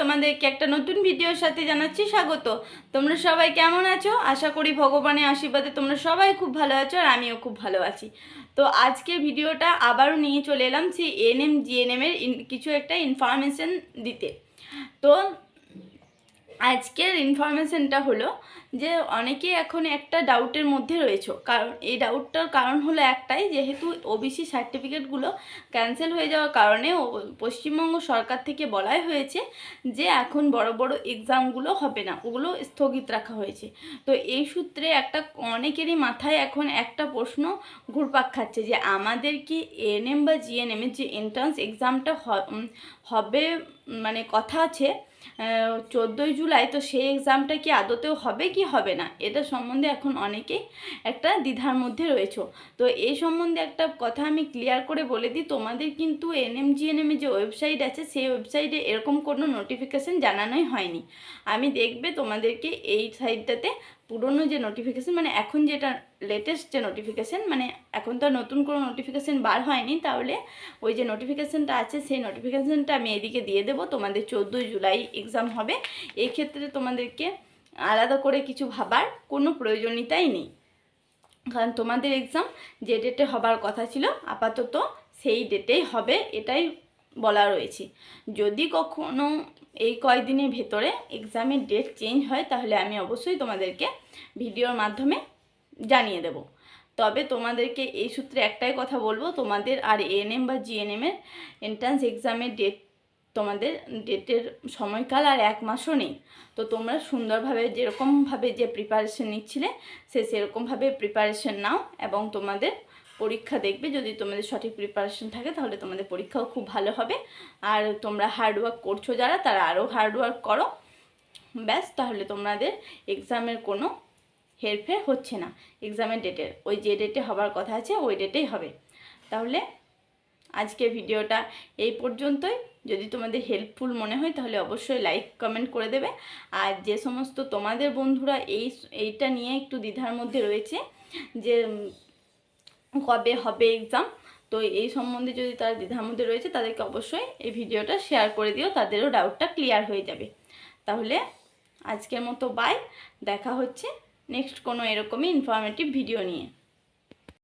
তোমাদেরকে একটা নতুন ভিডিওর সাথে জানাচ্ছি স্বাগত। তোমরা সবাই কেমন আছো? আশা করি ভগবানের আশীর্বাদে তোমরা সবাই খুব ভালো আছো আর আমিও খুব ভালো আছি। তো আজকে ভিডিওটা আবারও নিয়ে চলে এলাম সেই এনএম জিএনএমের কিছু একটা ইনফরমেশান দিতে। তো আজকের ইনফরমেশনটা হলো যে অনেকে এখন একটা ডাউটের মধ্যে রয়েছে। কারণ এই ডাউটটার কারণ হলো একটাই, যেহেতু ওবিসি সার্টিফিকেটগুলো ক্যান্সেল হয়ে যাওয়ার কারণে পশ্চিমবঙ্গ সরকার থেকে বলাই হয়েছে যে এখন বড় বড় এক্সামগুলো হবে না, ওগুলো স্থগিত রাখা হয়েছে। তো এই সূত্রে একটা অনেকেরই মাথায় এখন একটা প্রশ্ন ঘুরপাক খাচ্ছে যে আমাদের কি এএনএম বা জিএনএমের যে এন্ট্রান্স এক্সামটা হবে মানে কথা আছে চোদ্দোই জুলাই, তো সেই এক্সামটা কি আদতেও হবে কি হবে না? এটা সম্বন্ধে এখন অনেকেই একটা দ্বিধার মধ্যে রয়েছে। তো এই সম্বন্ধে একটা কথা আমি ক্লিয়ার করে বলে দিই, তোমাদের কিন্তু এনএম জিএনএমের যে ওয়েবসাইট আছে, সেই ওয়েবসাইটে এরকম কোনো নোটিফিকেশান জানানোই হয়নি। আমি দেখবে তোমাদেরকে এই সাইটটাতে পুরনো যে নোটিফিকেশান মানে এখন যেটা লেটেস্ট যে নোটিফিকেশান মানে এখন তো নতুন কোনো নোটিফিকেশান বার হয়নি, তাহলে ওই যে নোটিফিকেশানটা আছে, সেই নোটিফিকেশানটা আমি এদিকে দিয়ে দেবো। তোমাদের চোদ্দোই জুলাই এক্সাম হবে। এই ক্ষেত্রে তোমাদেরকে আলাদা করে কিছু ভাবার কোনো প্রয়োজনীয়তাই নেই। কারণ তোমাদের এক্সাম যে ডেটে হবার কথা ছিল, আপাতত সেই ডেটেই হবে, এটাই বলা রয়েছে। যদি কখনো এই কয়দিনের ভেতরে এক্সামের ডেট চেঞ্জ হয়, তাহলে আমি অবশ্যই তোমাদেরকে ভিডিওর মাধ্যমে জানিয়ে দেব। তবে তোমাদেরকে এই সূত্রে একটাই কথা বলব, তোমাদের আর এএনএম বা জিএনএমের এন্ট্রান্স এক্সামের ডেট তোমাদের ডেটের সময়কাল আর এক মাসও নেই। তো তোমরা সুন্দরভাবে যেরকমভাবে যে প্রিপারেশন নিচ্ছিলে, সে সেরকমভাবে প্রিপারেশন নাও এবং তোমাদের পরীক্ষা দেখবে। যদি তোমাদের সঠিক প্রিপারেশন থাকে, তাহলে তোমাদের পরীক্ষাও খুব ভালো হবে। আর তোমরা হার্ডওয়ার্ক করছ যারা, তারা আরও হার্ডওয়ার্ক করো। ব্যাস, তাহলে তোমাদের এক্সামের কোনো হেরফের হচ্ছে না এক্সামের ডেটের ওই যে ডেটে হবার কথা আছে, ওই ডেটেই হবে। তাহলে আজকে ভিডিওটা এই পর্যন্তই। যদি তোমাদের হেল্পফুল মনে হয়, তাহলে অবশ্যই লাইক কমেন্ট করে দেবে। আর যে সমস্ত তোমাদের বন্ধুরা এই, এইটা নিয়ে একটু দ্বিধার মধ্যে রয়েছে, যে কবে হবে এক্সাম তো এই সম্বন্ধে যদি তারা দ্বিধার মধ্যে রয়েছে, তাদেরকে অবশ্যই এই ভিডিওটা শেয়ার করে দিও, তাদেরও ডাউটটা ক্লিয়ার হয়ে যাবে। তাহলে আজকের মতো বাই দেখা হচ্ছে। নেক্সট কোনো এরকমই ইনফরমেটিভ ভিডিও নিয়ে।